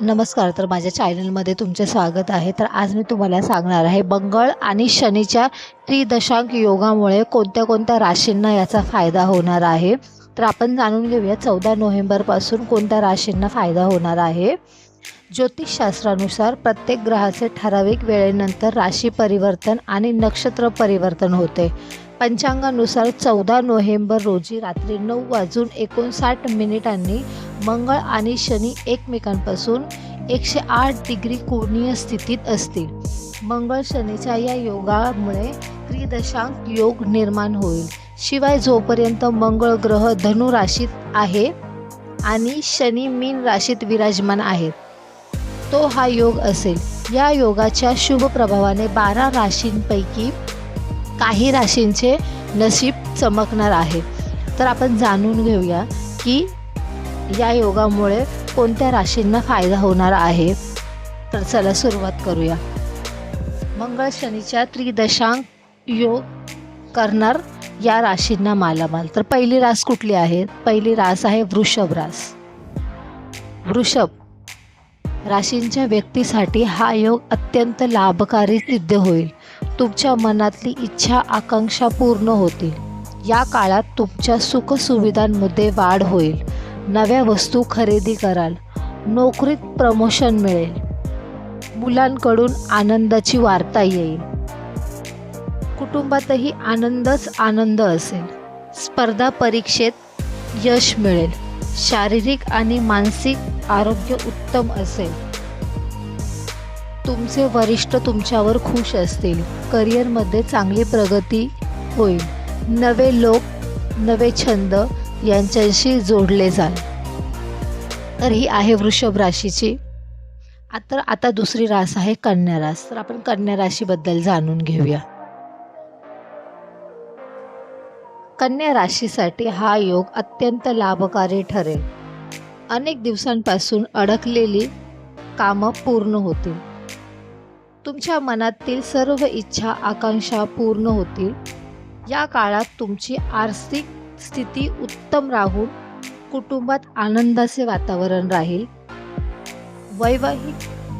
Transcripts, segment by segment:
नमस्कार तर माझ्या चॅनलमध्ये तुमचे स्वागत आहे. तर आज मी तुम्हाला सांगणार आहे बंगाळ आणि शनीच्या त्रिदशांक योगामुळे कोणत्या कोणत्या राशींना याचा फायदा होणार आहे? तर आपण जाणून घेऊया चौदा नोव्हेंबरपासून कोणत्या राशींना फायदा होणार आहे? ज्योतिषशास्त्रानुसार प्रत्येक ग्रहाचे ठराविक वेळेनंतर राशी परिवर्तन आणि नक्षत्र परिवर्तन होते. पंचांगानुसार चौदा नोव्हेंबर रोजी रात्री नऊ वाजून एकोणसाठ मिनिटांनी मंगळ आणि शनी एकमेकांपासून एकशे आठ डिग्री कोणीय स्थितीत असतील. मंगळ शनीच्या या योगामुळे त्रिदशांक योग निर्माण होईल. शिवाय जोपर्यंत मंगळ ग्रह धनु राशीत आहे आणि शनी मीन राशीत विराजमान आहेत. तो हा योग असेल. या योगाच्या शुभ प्रभावाने बारा राशींपैकी काही राशींचे नशीब चमकणार आहे. तर आपण जाणून घेऊया की या योगामुळे कोणत्या राशींना फायदा होणार आहे. तर चला सुरुवात करूया. मंगळ शनीच्या त्रिदशांक योग करणार या राशींना मालामाल. तर पहिली रास कुठली आहे? पहिली रास आहे वृषभ रास. वृषभ. राशींच्या व्यक्तीसाठी हा योग अत्यंत लाभकारी सिद्ध होईल. तुमच्या मनातली इच्छा आकांक्षा पूर्ण होतील. या काळात तुमच्या सुखसुविधांमध्ये वाढ होईल. नव्या वस्तू खरेदी कराल. नोकरीत प्रमोशन मिळेल. मुलांकडून आनंदाची वार्ता येईल. कुटुंबातही आनंदच आनंद असेल. स्पर्धा परीक्षेत यश मिळेल. शारीरिक आणि मानसिक आरोग्य उत्तम असेल. तुमचे वरिष्ठ तुमच्यावर खुश असतील. करिअरमध्ये चांगली प्रगती होईल. नवे लोक नवे छंद यांच्याशी जोडले जाल. तर ही आहे वृषभ राशीची. आता आता दुसरी रास आहे कन्या रास. तर आपण कन्या राशीबद्दल जाणून घेऊया. कन्या राशीसाठी हा योग अत्यंत लाभकारी ठरेल. अनेक दिवसांपासून अडकलेली कामं पूर्ण होतील. तुमच्या मनातील सर्व इच्छा आकांक्षा पूर्ण होतील. या काळात तुमची आर्थिक स्थिती उत्तम राहून कुटुंबात आनंदाचे वातावरण राहील. वैवाहिक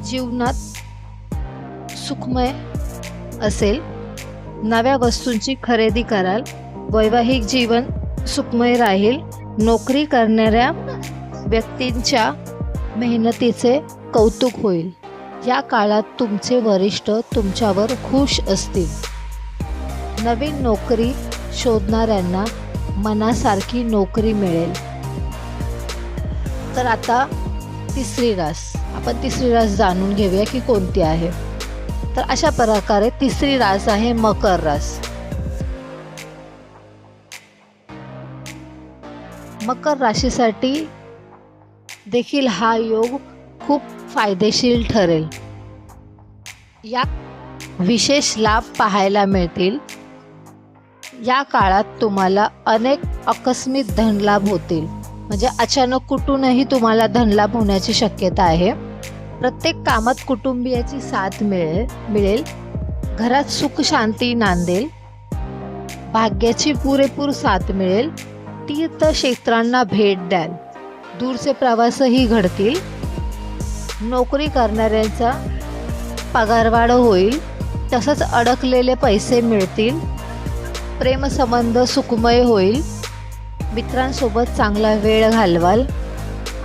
जीवनात सुखमय असेल. नव्या वस्तूंची खरेदी कराल. वैवाहिक जीवन सुखमय राहील. नोकरी करणाऱ्या व्यक्तींच्या मेहनतीचे कौतुक होईल. या काळात तुमचे वरिष्ठ तुमच्यावर खुश असतील. नवीन नोकरी शोधणाऱ्यांना मनासारखी नोकरी मिळेल. तर आता तिसरी रास. आपण तिसरी रास जाणून घेऊया की कोणती आहे. तर अशा प्रकारे तिसरी रास आहे मकर रास. मकर राशीसाठी देखील हा योग खूप फायदेशीर ठरेल. या विशेष लाभ पाहायला मिळतील. या काळात तुम्हाला अनेक आकस्मिक धनलाभ होतील. म्हणजे अचानक कुठूनही तुम्हाला धनलाभ होण्याची शक्यता आहे. प्रत्येक कामात कुटुंबियाची साथ मिळेल मिळेल. घरात सुख शांती नांदेल. भाग्याची पुरेपूर साथ मिळेल. तीर्थक्षेत्रांना भेट द्याल. दूरचे प्रवासही घडतील. नोकरी करणाऱ्यांचा पगारवाढ होईल. तसंच अडकलेले पैसे मिळतील. प्रेमसंबंध सुखमय होईल. मित्रांसोबत चांगला वेळ घालवाल.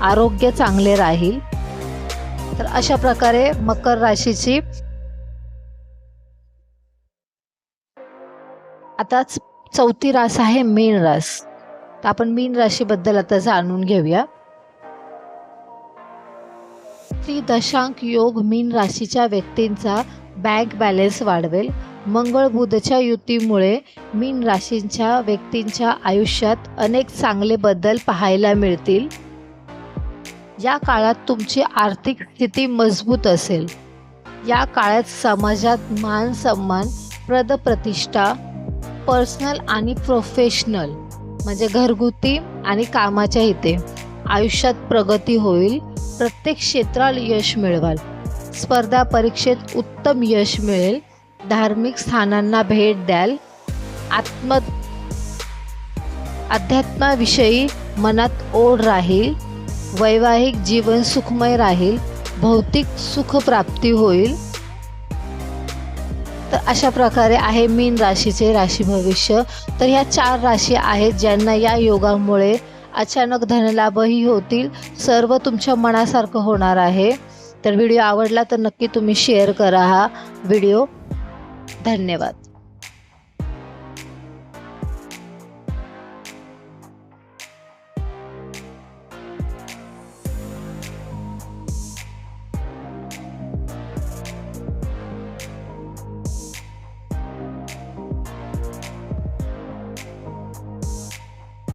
आरोग्य चांगले राहील. तर अशा प्रकारे मकर राशीची आताच चौथी रास आहे मीन रास. तर आपण मीन राशीबद्दल आता जाणून घेऊया. त्रिदशांक योग मीन राशीच्या व्यक्तींचा बँक बॅलन्स वाढवेल. मंगळ बुधच्या युतीमुळे मीन राशींच्या व्यक्तींच्या आयुष्यात अनेक चांगले बदल पाहायला मिळतील. या काळात तुमची आर्थिक स्थिती मजबूत असेल. या काळात समाजात मान सन्मान प्रतिष्ठा पर्सनल आणि प्रोफेशनल म्हणजे घरगुती आणि कामाच्या इथे आयुष्यात प्रगती होईल प्रत्येक क्षेत्रात यश मिळवाल. स्पर्धा परीक्षेत उत्तम यश मिळेल धार्मिक स्थानांना भेट द्याल. आत्म अध्यात्माविषयी मनात ओढ राहील वैवाहिक जीवन सुखमय राहील भौतिक सुखप्राप्ती होईल. तर अशा प्रकारे आहे मीन राशीचे राशी भविष्य. तर ह्या चार राशी आहेत ज्यांना या योगामुळे अचानक धनलाभही होतील. सर्व तुमच्या मनासारखं होणार आहे. तर व्हिडिओ आवडला तर नक्की तुम्ही शेअर करा हा व्हिडिओ. धन्यवाद.